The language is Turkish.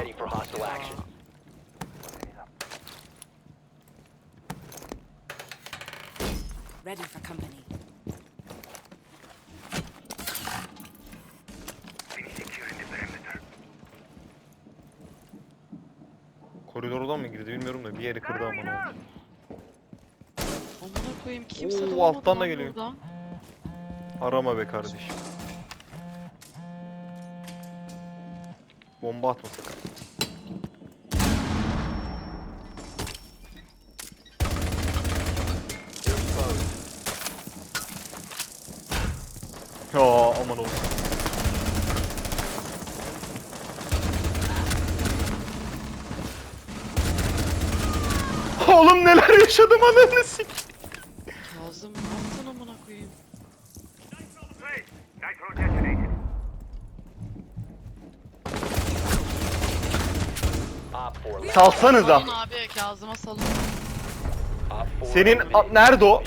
ready for hostile action. Ready for company. Koridordan mı girdi bilmiyorum da bir yeri kırdı aman oldu. Amına koyayım kimse Oo, doğmadı alttan da lan geliyor. burada. Arama be kardeşim. Bomba atma sakın. Ya aman oğlum. Oğlum neler yaşadım ananı sik. Kazım ne yaptın amına koyayım? Op 4 left. Salsanıza. Salın abi Kazım'a salın. Op 4 Senin a- nerede o?